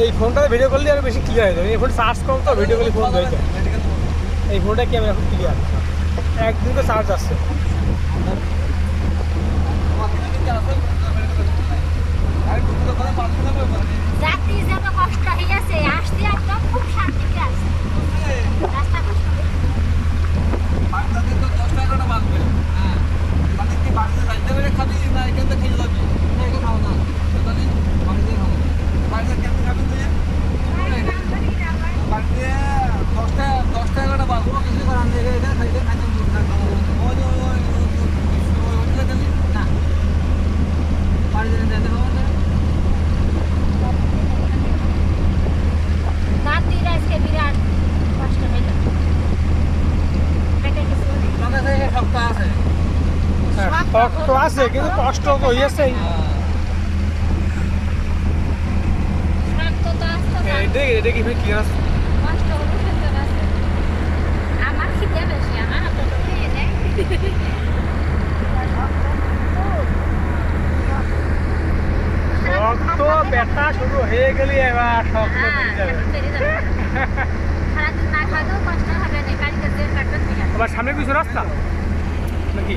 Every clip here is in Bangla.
এই ফোনটা ভিডিও করলে আরও বেশি ক্লিয়ার হয়ে যাবে। এই ফোন চার্জ কম তো ভিডিও করলে ফোন হয়ে এই ফোনটা কি আমি এখন ক্লিয়ার একদিন তো চার্জ আসছে। তো আছে কিন্তু কষ্ট তো হইয়াছে শক্ত ব্যথা শুরু হয়ে গেলি এবার শক্ত আবার সামনে কিছু রাস্তা? নাকি?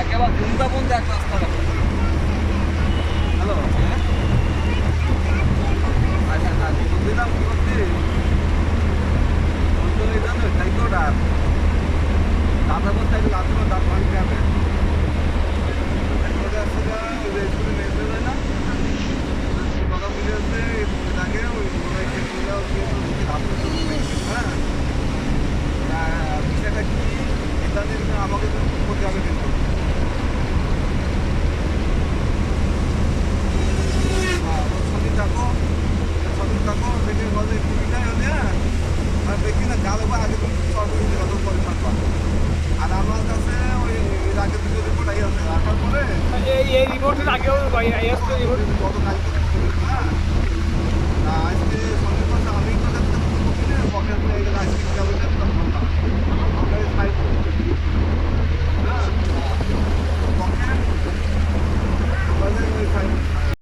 Aquela bunda, bunda é a এই রিমোটের আগেও গতকালকে